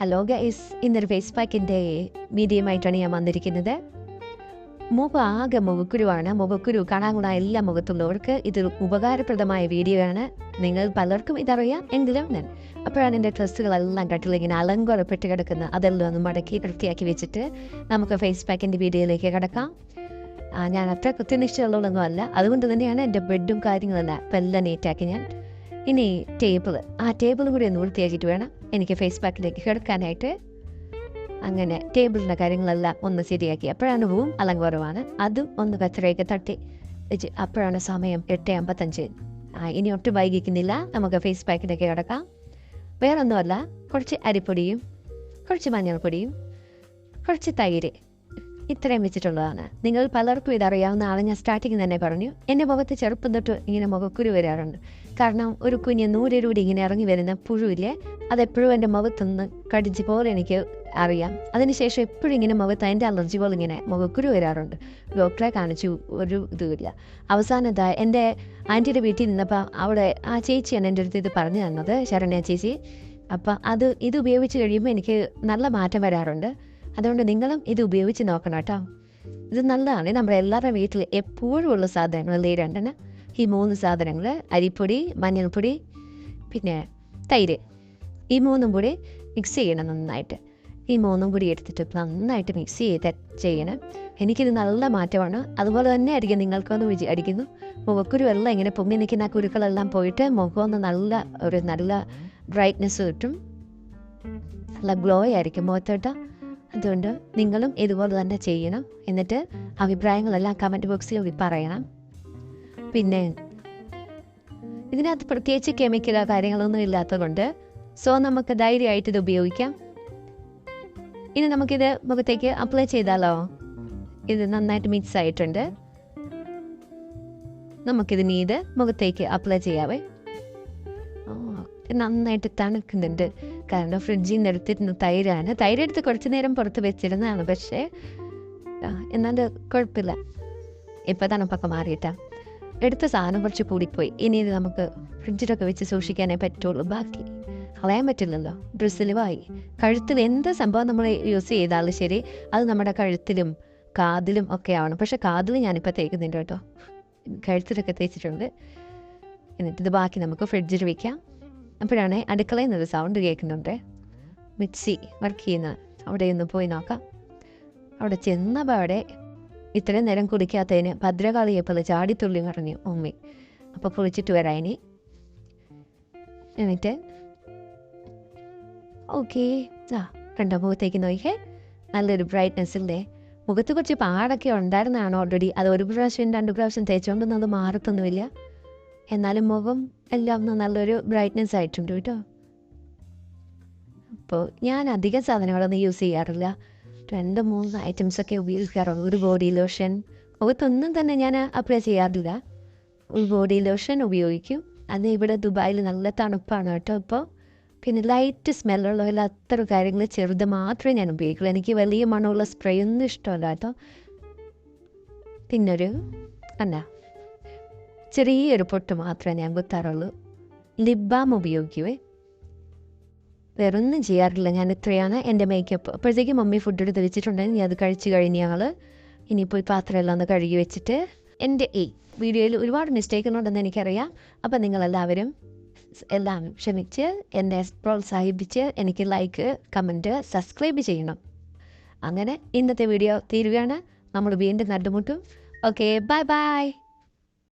Hello guys ഇന്നൊരു face പാക്കിന്റെ മീഡിയമായിട്ടാണ് ഞാൻ വന്നിരിക്കുന്നത്. മുഖം ആകെ മുഖക്കുരുവാണ്. മുഖക്കുരു കാണാനുള്ള എല്ലാ മുഖത്തുള്ളവർക്ക് ഇത് ഉപകാരപ്രദമായ വീഡിയോ ആണ്. നിങ്ങൾ പലർക്കും ഇതറിയാം എങ്കിലും ഞാൻ അപ്പോഴാണ് എന്റെ ഡ്രസ്സുകളെല്ലാം കട്ടിലിൽ ഇങ്ങനെ അലങ്കോലപ്പെട്ട് കിടക്കുന്ന അതെല്ലാം ഒന്ന് മടക്കി വൃത്തിയാക്കി വെച്ചിട്ട് നമുക്ക് ഫേസ് പാക്കിന്റെ വീഡിയോയിലേക്ക് കിടക്കാം. ഞാൻ അത്ര കൃത്യനിഷ്ഠയുള്ളതൊന്നും അല്ല. അതുകൊണ്ട് തന്നെയാണ് എന്റെ ബെഡും കാര്യങ്ങളെല്ലാം ഇപ്പം എല്ലാം നീറ്റാക്കി ഞാൻ ഇനി ടേബിൾ ആ ടേബിൾ കൂടി ഒന്ന് വൃത്തിയാക്കിയിട്ട് വേണം എനിക്ക് ഫേസ് പാക്കിലേക്ക് കിടക്കാനായിട്ട്. അങ്ങനെ ടേബിളിന്റെ കാര്യങ്ങളെല്ലാം ഒന്ന് ശരിയാക്കി. അപ്പോഴാണ് റൂം അലങ്കോരമാണ്. അതും ഒന്ന് കച്ചറയൊക്കെ തട്ടി. വെച്ച് അപ്പോഴാണ് സമയം എട്ട് അമ്പത്തഞ്ച്. ആ ഇനി ഒട്ടും വൈകിക്കുന്നില്ല. നമുക്ക് ഫേസ് പാക്കിലേക്ക് കിടക്കാം. വേറൊന്നുമല്ല. കുറച്ച് അരിപ്പൊടിയും കുറച്ച് മഞ്ഞൾപ്പൊടിയും കുറച്ച് തൈര് ഇത്രയും വെച്ചിട്ടുള്ളതാണ്. നിങ്ങൾ പലർക്കും ഇതറിയാവുന്ന ആളെ ഞാൻ സ്റ്റാർട്ടിങ് തന്നെ പറഞ്ഞു. എന്റെ മുഖത്ത് ചെറുപ്പം തൊട്ട് ഇങ്ങനെ മുഖക്കുരു വരാറുണ്ട്. കാരണം ഒരു കുഞ്ഞ് നൂരരൂടി ഇങ്ങനെ ഇറങ്ങി വരുന്ന പുഴുവില്ലേ അതെപ്പോഴും എന്റെ മുഖത്തുനിന്ന് കടിച്ച് പോലെ എനിക്ക് അറിയാം. അതിനുശേഷം എപ്പോഴും ഇങ്ങനെ മുഖത്ത് അതിന്റെ അലർജി പോലെ ഇങ്ങനെ മുഖക്കുരു വരാറുണ്ട്. ഡോക്ടറെ കാണിച്ചു ഒരു ഇതുമില്ല. അവസാനം ഇതാ എന്റെ ആന്റിയുടെ വീട്ടിൽ നിന്നപ്പോൾ അവിടെ ആ ചേച്ചിയാണ് എന്റെ അടുത്ത് ഇത് പറഞ്ഞു തന്നത് ശരണ്യ ചേച്ചി. അപ്പം അത് ഇത് ഉപയോഗിച്ച് കഴിയുമ്പോൾ എനിക്ക് നല്ല മാറ്റം വരാറുണ്ട്. അതുകൊണ്ട് നിങ്ങളും ഇത് ഉപയോഗിച്ച് നോക്കണം കേട്ടോ. ഇത് നല്ലതാണ്. നമ്മുടെ എല്ലാവരുടെ വീട്ടിൽ എപ്പോഴും ഉള്ള സാധനങ്ങൾ. ഈ രണ്ടെണ്ണം. ഈ മൂന്ന് സാധനങ്ങൾ. അരിപ്പൊടി മഞ്ഞൾപ്പൊടി പിന്നെ തൈര്. ഈ മൂന്നും കൂടി മിക്സ് ചെയ്യണം നന്നായിട്ട്. ഈ മൂന്നും കൂടി എടുത്തിട്ട് നന്നായിട്ട് മിക്സ് ചെയ്ത് ചെയ്യണം. എനിക്കിത് നല്ല മാറ്റമാണ്. അതുപോലെ തന്നെ ആയിരിക്കും നിങ്ങൾക്കൊന്ന് മുഖക്കുരു എല്ലാം ഇങ്ങനെ പൊങ്ങി നിൽക്കുന്ന കുരുക്കളെല്ലാം പോയിട്ട് മുഖം ഒന്ന് നല്ല ഒരു നല്ല ബ്രൈറ്റ്നെസ് കിട്ടും. നല്ല ഗ്ലോ ആയിരിക്കും മുഖത്തോട്ട്. അതുകൊണ്ട് നിങ്ങളും ഇതുപോലെ തന്നെ ചെയ്യണം. എന്നിട്ട് അഭിപ്രായങ്ങളെല്ലാം കമന്റ് ബോക്സിൽ പറയണം. പിന്നെ ഇതിനകത്ത് പ്രത്യേകിച്ച് കെമിക്കലോ കാര്യങ്ങളൊന്നും ഇല്ലാത്തതുകൊണ്ട്. സോ നമുക്ക് ധൈര്യമായിട്ട് ഇത് ഉപയോഗിക്കാം. ഇനി നമുക്കിത് മുഖത്തേക്ക് അപ്ലൈ ചെയ്താലോ? ഇത് നന്നായിട്ട് മിക്സ് ആയിട്ടുണ്ട്. നമുക്കിത് നീത് മുഖത്തേക്ക് അപ്ലൈ ചെയ്യാവേ. നന്നായിട്ട് തണുക്കുന്നുണ്ട്. കാരണം ഫ്രിഡ്ജിൽ നിന്ന് തൈരാണ്. തൈരെടുത്ത് കുറച്ച് നേരം പുറത്ത് വെച്ചിരുന്നതാണ് പക്ഷേ എന്നാണ്ട് കുഴപ്പമില്ല. ഇപ്പോൾ തണുപ്പൊക്കെ മാറിയിട്ടാ. എടുത്ത സാധനം കുറച്ച് കൂടിപ്പോയി. ഇനി ഇത് നമുക്ക് ഫ്രിഡ്ജിലൊക്കെ വെച്ച് സൂക്ഷിക്കാനേ പറ്റുള്ളൂ. ബാക്കി കളയാൻ പറ്റില്ലല്ലോ. ഡ്രസ്സിലുമായി കഴുത്തിൽ എന്ത് സംഭവം നമ്മൾ യൂസ് ചെയ്താലും ശരി അത് നമ്മുടെ കഴുത്തിലും കാതിലും ഒക്കെ ആവണം. പക്ഷെ കാതിൽ ഞാനിപ്പോൾ തേക്കുന്നുണ്ട് കേട്ടോ. കഴുത്തിലൊക്കെ തേച്ചിട്ടുണ്ട്. എന്നിട്ട് ഇത് ബാക്കി നമുക്ക് ഫ്രിഡ്ജിൽ വെക്കാം. അപ്പോഴാണ് അടുക്കളയിൽ നിന്നൊരു സൗണ്ട് കേൾക്കുന്നുണ്ട്. മിക്സി വർക്ക് ചെയ്യുന്ന അവിടെ ഒന്ന് പോയി നോക്കാം. അവിടെ ചെന്നപ്പോൾ അവിടെ ഇത്രയും നേരം കുടിക്കാത്തതിന് ഭദ്രകാളിയെപ്പോലെ ചാടിത്തുള്ളി പറഞ്ഞു ഉമ്മി. അപ്പോൾ കുളിച്ചിട്ട് വരാം ഇനി. എന്നിട്ട് ഓക്കെ ആ കണ്ടോ മുഖത്തേക്ക് നോക്കിയേ നല്ലൊരു ബ്രൈറ്റ്നെസ് ഇല്ലേ? മുഖത്ത് കുറച്ച് പാടൊക്കെ ഉണ്ടായിരുന്നതാണ് ഓൾറെഡി അത് ഒരു പ്രാവശ്യം രണ്ട് പ്രാവശ്യം തേച്ചുകൊണ്ടൊന്നും അത് മാറത്തൊന്നുമില്ല. എന്നാലും മുഖം എല്ലാം നല്ലൊരു ബ്രൈറ്റ്നെസ് ആയിട്ടുണ്ട് കേട്ടോ. അപ്പോൾ ഞാൻ അധികം സാധനങ്ങളൊന്നും യൂസ് ചെയ്യാറില്ല. രണ്ട് മൂന്ന് ഐറ്റംസൊക്കെ ഉപയോഗിക്കാറുള്ളൂ ഒരു ബോഡി ലോഷൻ മുഖത്തൊന്നും തന്നെ ഞാൻ അപ്ലൈ ചെയ്യാറില്ല. ഒരു ബോഡി ലോഷൻ ഉപയോഗിക്കും. അത് ഇവിടെ ദുബായിൽ നല്ല തണുപ്പാണ് കേട്ടോ ഇപ്പോൾ. പിന്നെ ലൈറ്റ് സ്മെല്ലുള്ള അത്ര കാര്യങ്ങൾ ചെറുത് മാത്രമേ ഞാൻ ഉപയോഗിക്കുള്ളൂ. എനിക്ക് വലിയ മണമുള്ള സ്പ്രേ ഒന്നും ഇഷ്ടമല്ല കേട്ടോ. പിന്നൊരു എന്നാ ചെറിയൊരു പൊട്ട് മാത്രമേ ഞാൻ കുത്താറുള്ളൂ. Lip balm ഉപയോഗിക്കുവേ. വേറൊന്നും ചെയ്യാറില്ല. ഞാൻ ഇത്രയാണ് എന്റെ മേക്കപ്പ് അപ്പോഴത്തേക്കും മമ്മി ഫുഡ് എടുത്ത് വെച്ചിട്ടുണ്ടെങ്കിൽ അത് കഴിച്ചു കഴിഞ്ഞ് ഞങ്ങൾ ഇനിയിപ്പോൾ പാത്രമെല്ലാം ഒന്ന് കഴുകി വെച്ചിട്ട് എന്റെ ഈ വീഡിയോയിൽ ഒരുപാട് മിസ്റ്റേക്ക് ഉണ്ടെന്ന് എനിക്കറിയാം. അപ്പം നിങ്ങളെല്ലാവരും എല്ലാം ക്ഷമിച്ച് എന്നെ പ്രോത്സാഹിപ്പിച്ച് എനിക്ക് ലൈക്ക് കമന്റ് സബ്സ്ക്രൈബ് ചെയ്യണം. അങ്ങനെ ഇന്നത്തെ വീഡിയോ തീരുകയാണ്. നമ്മൾ വീണ്ടും നടുമുട്ടും. Okay bye bye